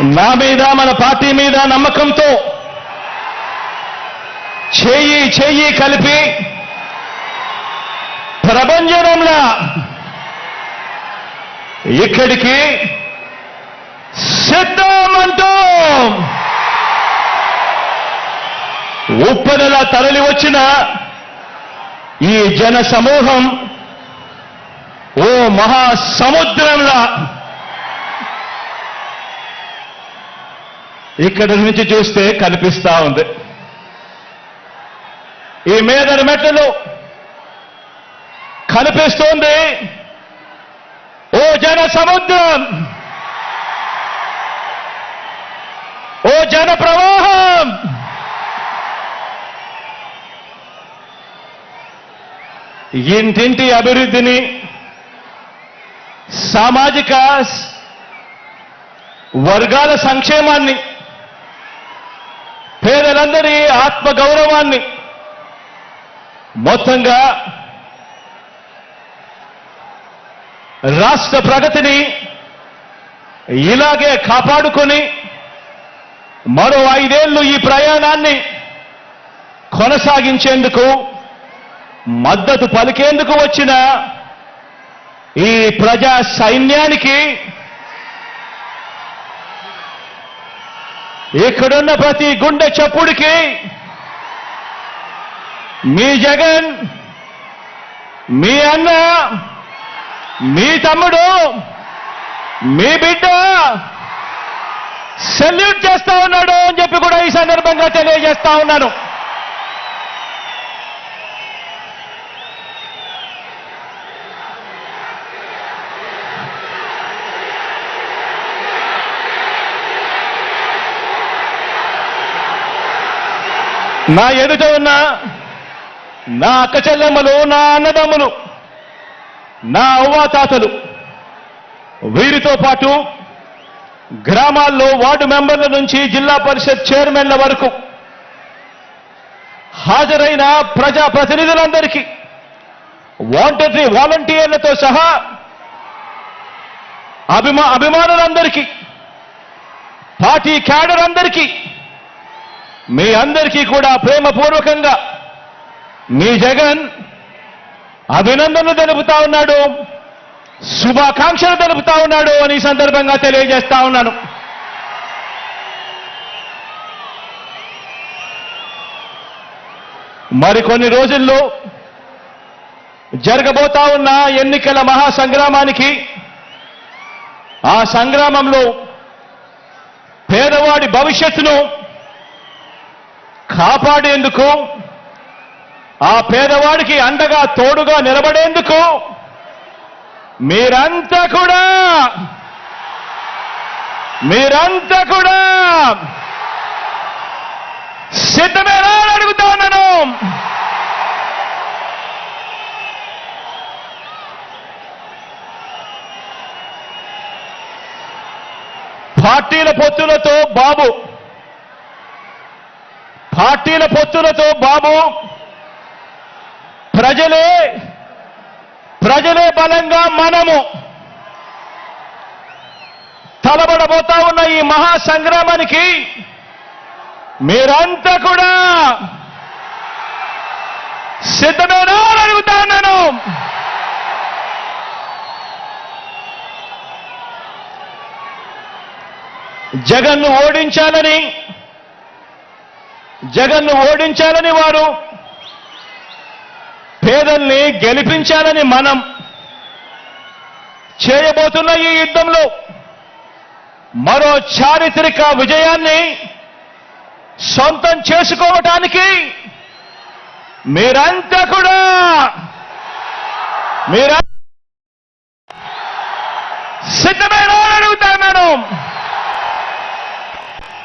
నా మీద మన పార్టీ మీద నమ్మకంతో చేయి చేయి కలిపి ప్రపంచంలో ఇక్కడికి సిద్ధమంటూ ఉప్పెనలా తరలి వచ్చిన ఈ జన సమూహం ఓ మహా ఇక్కడి నుంచి చూస్తే కనిపిస్తా ఉంది. ఈ మేదడి మెట్టలు కనిపిస్తుంది. ఓ జన సముద్రం ఓ జన ప్రవాహం ఇంటింటి అభివృద్ధిని సామాజిక వర్గాల సంక్షేమాన్ని పేదలందరి ఆత్మ గౌరవాన్ని మొత్తంగా రాష్ట్ర ప్రగతిని ఇలాగే కాపాడుకొని మరో ఐదేళ్ళు ఈ ప్రయాణాన్ని కొనసాగించేందుకు మద్దతు పలికేందుకు వచ్చిన ఈ ప్రజా సైన్యానికి ఇక్కడున్న ప్రతి గుండె చప్పుడికి మీ జగన్ మీ అన్న మీ తమ్ముడు మీ బిడ్డ సెల్యూట్ చేస్తా ఉన్నాడు అని చెప్పి కూడా ఈ సందర్భంగా తెలియజేస్తా ఉన్నాను. నా ఎదుట ఉన్న నా అక్క చెల్లెమ్మలు నా అన్నదమ్ములు నా అవ్వాతాతలు వీరితో పాటు గ్రామాల్లో వార్డు మెంబర్ల నుంచి జిల్లా పరిషత్ చైర్మన్ల వరకు హాజరైన ప్రజా ప్రతినిధులందరికీ వాంటరీ వాలంటీర్లతో సహా అభిమా అభిమానులందరికీ పార్టీ క్యాడర్ అందరికీ మీ అందరికీ కూడా ప్రేమపూర్వకంగా మీ జగన్ అభినందనలు తెలుపుతా ఉన్నాడు శుభాకాంక్షలు తెలుపుతా ఉన్నాడు అని సందర్భంగా తెలియజేస్తా ఉన్నాను. మరికొన్ని రోజుల్లో జరగబోతా ఉన్న ఎన్నికల మహాసంగ్రామానికి ఆ సంగ్రామంలో పేదవాడి భవిష్యత్తును కాపాడేందుకు ఆ పేదవాడికి అండగా తోడుగా నిలబడేందుకు మీరంతా కూడా మీరంతా కూడా సిద్ధమేనా అడుగుతా ఉన్నాను. పార్టీల పొత్తులతో బాబు పార్టీల పొత్తులతో బాబు ప్రజలే ప్రజలే బలంగా మనము తలబడబోతా ఉన్న ఈ మహా సంగ్రామానికి మీరంతా కూడా సిద్ధమేనా అడుగుతాను అడుగుతా ఉన్నాను. జగన్ను ఓడించాలని జగన్ను ఓడించాలని వారు పేదల్ని గెలిపించాలని మనం చేయబోతున్న ఈ యుద్ధంలో మరో చారిత్రక విజయాన్ని సొంతం చేసుకోవటానికి మీరంతా కూడా మీరంతా